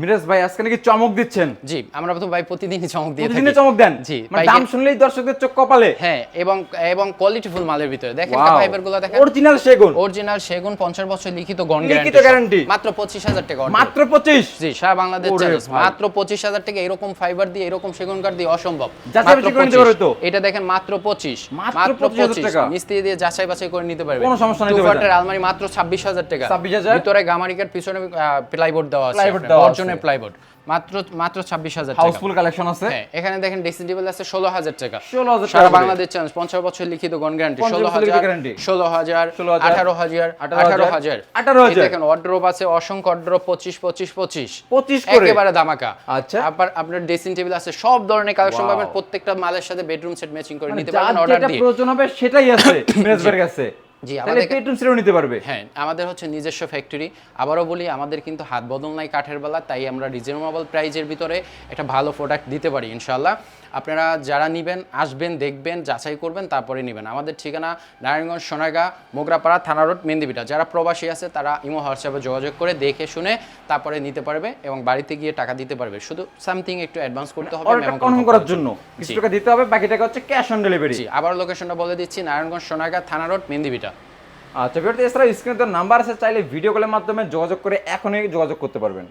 মিরাজ ভাই আজকে নাকি চমক দিচ্ছেন? জি আমরা তো ভাই প্রতিদিনই চমক দিয়ে থাকি। চমক দেন? জি মানে দাম শুনলেই দর্শকদের চোখ কপালে। হ্যাঁ এবং এবং কোয়ালিটিফুল মালের ভিতরে। দেখেন ফাইবারগুলো দেখেন। অরিজিনাল সেগুন। অরিজিনাল সেগুন পঞ্চাশ বছর লিখিত গন লিখিত গ্যারান্টি মাত্র পঁচিশ হাজার টাকা order। মাত্র পঁচিশ? জি সারা বাংলাদেশ চ্যালেঞ্জ মাত্র পঁচিশ হাজার টাকা এরকম ফাইবার দিয়ে এরকম সেগুন কাঠ দিয়ে অসম্ভব। যাচাই বাছাই করে নিতে 25 পারবে তো? এটা দেখেন মাত্র পঁচিশ। মাত্র মাত্র 25,000 টাকা। মিস্ত্রি দিয়ে যাচাই বাছাই করে নিতে পারবে। কোনো সমস্যা নেই। ফাটের আলমারি মাত্র ছাব্বিশ হাজার টাকা। 26,000 ভিতরে গামারিকার পিছনে প্লাইবোর্ড দেওয়া আছে অর্জনের প্লাইবোর্ড মাত্র মাত্র ছাব্বিশ হাজার টাকা। হাউসফুল কালেকশন আছে? হ্যাঁ এখানে দেখেন ড্রেসিং টেবিল আছে ষোলো হাজার টাকা। 16,000 টাকা সারা বাংলাদেশ চ্যালেঞ্জ পঞ্চাশ বছর লিখিত গন গ্যারান্টি 50 ষোলো হাজার ষোলো হাজার 16,000, আঠারো হাজার 18,000, আঠারো হাজার 18,000 এই দেখেন অর্ড্রপ আছে অসংখ্য অর্ড্রপ পঁচিশ পঁচিশ পঁচিশ। 25 করে? একেবারে দামাকা আচ্ছা। আবার আপনার ড্রেসিং টেবিল আছে সব ধরনের কালেকশন পাবেন। প্রত্যেকটা মালের সাথে বেডরুম সেট ম্যাচিং করে মানে নিতে যার পারবেন অর্ডার যেটা দিয়ে। প্রয়োজন হবে সেটাই আছে ভাইয়ের কাছে। জি, আমাদের- নিতে পারবে। হ্যাঁ আমাদের হচ্ছে নিজস্ব ফ্যাক্টরি আবারও বলি আমাদের কিন্তু হাত বদল নাই কাঠের বেলা তাই আমরা রিজনেবল প্রাইজের ভিতরে একটা ভালো প্রোডাক্ট দিতে পারি ইনশাল্লাহ আপনারা যারা নেবেন আসবেন দেখবেন যাচাই করবেন তারপরে নেবেন। আমাদের ঠিকানা নারায়ণগঞ্জ সোনাগা মোগরাপাড়া থানা রোড মেন্দিবিটা যারা প্রবাসী আছে তারা ইমো হোয়াটসঅ্যাপে যোগাযোগ করে দেখে শুনে তারপরে নিতে পারবে এবং বাড়িতে গিয়ে টাকা দিতে পারবে। শুধু সামথিং একটু অ্যাডভান্স করতে হবে কনফার্ম করার জন্য। কিছু টাকা দিতে হবে বাকি টাকা হচ্ছে ক্যাশ অন ডেলিভারি জি আবার লোকেশনটা বলে দিচ্ছি নারায়ণগঞ্জ সোনাগা থানা রোড মেন্দিবিটা আচ্ছা ভিডিওতে এছাড়া স্ক্রিনে তো নাম্বার আছে চাইলে ভিডিও কলের মাধ্যমে যোগাযোগ করে এখনই যোগাযোগ করতে পারবেন।